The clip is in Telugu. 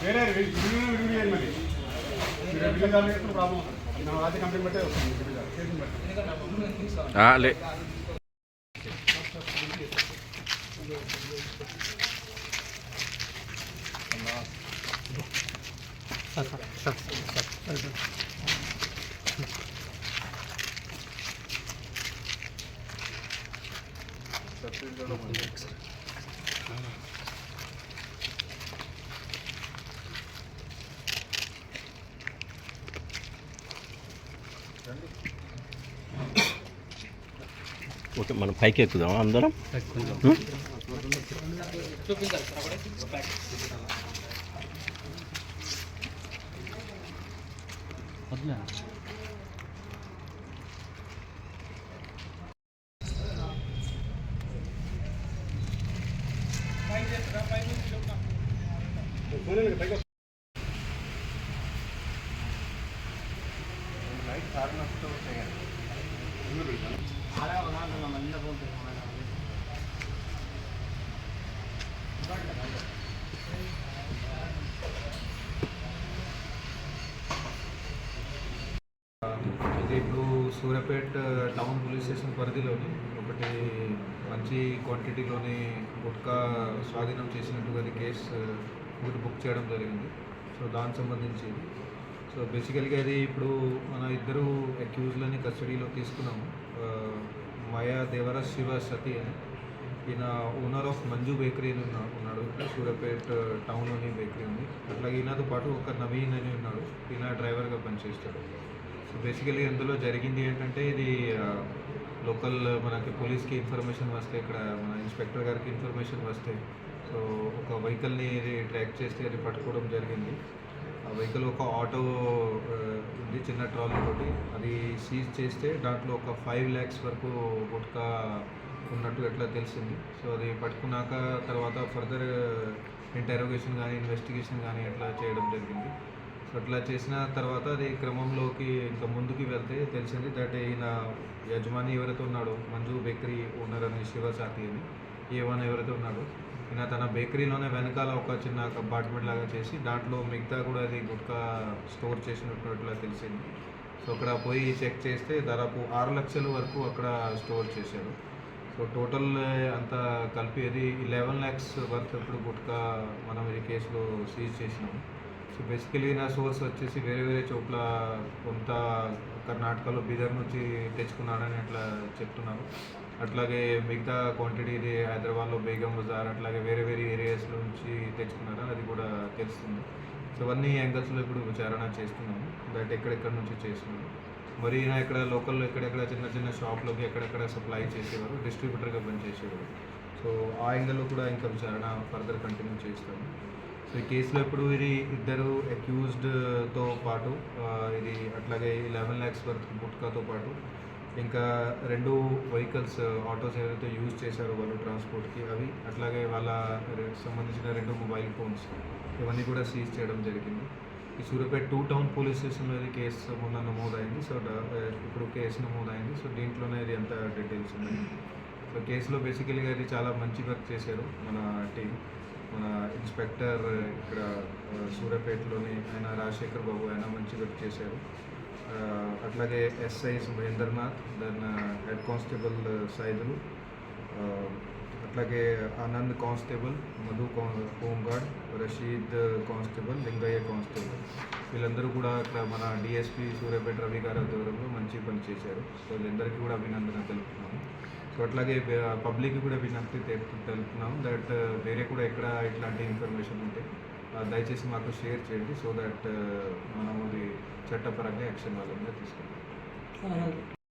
వేరే చేయండి మరి ప్రాబ్లం అవుతుంది నా రాజ్య కంపెనీ బట్టే వస్తుంది విడివిడి కేసుని బట్టి ఆ, ఓకే మనం పైకి ఎక్కుదాం అందరం ఉం? ఇప్పుడు Suryapet town police uh, station పరిధిలోని ఒకటి మంచి క్వాంటిటీలోని గుట్కా స్వాధీనం చేసినట్టుగా కేసు ఒకటి బుక్ చేయడం జరిగింది. సో దానికి సంబంధించి సో బేసికల్గా అది ఇప్పుడు మన ఇద్దరు అక్యూజ్లని కస్టడీలో తీసుకున్నాము. ఆ, మాయా దేవరాజ్ శివ సతీ అని. ఈయన ఓనర్ ఆఫ్ మంజు బేకరీ అని ఉన్నా- ఉన్నాడు. సూర్యాపేట టౌన్లోని బేకరీ ఉంది. అట్లాగే ఈయనతో పాటు ఒక నవీన్ అని ఉన్నాడు. ఈయన డ్రైవర్గా పనిచేస్తాడు. సో బేసికలీ అందులో జరిగింది ఏంటంటే ఇది లోకల్ మనకి పోలీస్కి ఇన్ఫర్మేషన్ వస్తే ఇక్కడ మన ఇన్స్పెక్టర్ గారికి ఇన్ఫర్మేషన్ వస్తే సో ఒక వెహికల్ని ట్రాక్ చేస్తే అది పట్టుకోవడం జరిగింది. ఆ వెహికల్ ఒక ఆటో ఉంది చిన్న ట్రాలీ తోటి. అది సీజ్ చేస్తే దాంట్లో ఒక ఫైవ్ ల్యాక్స్ వరకు గుట్కా ఉన్నట్టు ఎట్లా తెలిసింది. సో అది పట్టుకున్నాక తర్వాత ఫర్దర్ ఇంటరోగేషన్ కానీ ఇన్వెస్టిగేషన్ కానీ ఎట్లా చేయడం జరిగింది. సో అట్లా చేసిన తర్వాత అది క్రమంలోకి ఇంకా ముందుకు వెళ్తే తెలిసింది దట్ ఈయన యజమాని ఎవరైతే ఉన్నాడో మంజు బేకరీ ఓనర్ అని శివసాతి అని. ఏవన్ ఎవరైతే ఉన్నాడో ఈయన తన బేకరీలోనే వెనకాల ఒక చిన్న కంపార్ట్మెంట్ లాగా చేసి దాంట్లో మిగతా కూడా అది గుట్కా స్టోర్ చేసినట్టు తెలిసింది. సో అక్కడ పోయి చెక్ చేస్తే దాదాపు ఆరు లక్షల వరకు అక్కడ స్టోర్ చేశారు. సో టోటల్ అంతా కలిపి అది లెవెన్ ల్యాక్స్ వరకు ఇప్పుడు గుట్కా మనం ఈ కేసులో సీజ్ చేసినాము. సో బేసికలీ నా సోర్స్ వచ్చేసి వేరే వేరే చోట్ల కొంత కర్ణాటకలో బీదర్ నుంచి తెచ్చుకున్నాడని అట్లా చెప్తున్నారు. అట్లాగే మిగతా క్వాంటిటీ ఇది హైదరాబాద్లో బేగం బజార్ అట్లాగే వేరే వేరే ఏరియాస్ నుంచి తెచ్చుకున్నారా అది కూడా తెలుస్తుంది. సో అవన్నీ యాంగిల్స్లో ఇప్పుడు విచారణ చేస్తున్నాము. బయట ఎక్కడెక్కడ నుంచి చేస్తున్నాము. మరి ఈయన ఇక్కడ లోకల్లో ఎక్కడెక్కడ చిన్న చిన్న షాప్లోకి ఎక్కడెక్కడ సప్లై చేసేవారు డిస్ట్రిబ్యూటర్గా పనిచేసేవారు. సో ఆ యాంగిల్లో కూడా ఇంకా విచారణ ఫర్దర్ కంటిన్యూ చేస్తాము. సో ఈ కేసులో ఇప్పుడు ఇది ఇద్దరు అక్యూజ్డ్తో పాటు ఇది అట్లాగే లెవెన్ ల్యాక్స్ వర్త్ గుట్కాతో పాటు ఇంకా రెండు వెహికల్స్ ఆటోస్ ఏదైతే యూజ్ చేశారో వాళ్ళు ట్రాన్స్పోర్ట్కి అవి అట్లాగే వాళ్ళ సంబంధించిన రెండు మొబైల్ ఫోన్స్ ఇవన్నీ కూడా సీజ్ చేయడం జరిగింది. ఈ సూర్యాపేట టూ టౌన్ పోలీస్ స్టేషన్లో ఇది కేసు మొన్న నమోదైంది. సో ఇప్పుడు కేసు నమోదైంది. సో దీంట్లోనే ఇది అంత డీటెయిల్స్ ఉన్నాయి. సో కేసులో బేసికలీగా ఇది చాలా మంచి వర్క్ చేశారు మన టీం మన ఇన్స్పెక్టర్ ఇక్కడ సూర్యాపేటలోని ఆయన రాజశేఖర్ బాబు ఆయన మంచి వర్క్ చేశారు. అట్లాగే SI Mahendranath then head constable Saidulu అట్లాగే ఆనంద్ కానిస్టేబుల్ మధు కా- home guard Rashid constable Lingaiah constable. వీళ్ళందరూ కూడా అట్లా మన డిఎస్పి సూర్యాపేట రవి గారి ఆధ్వర్యంలో మంచి పని చేశారు. సో వీళ్ళందరికీ కూడా అభినందన తెలుపుతున్నాము. సో అట్లాగే పబ్లిక్ కూడా విజ్ఞప్తి తెలుపుతున్నాము తెలుపుతున్నాం దట్ uh, వేరే కూడా ఎక్కడ ఇట్లాంటి ఇన్ఫర్మేషన్ ఉంటే దయచేసి మాకు షేర్ చేయండి సో దట్ uh, మనము అది చట్టపరంగా యాక్షన్ వాళ్ళ మీద తీసుకుంటాం.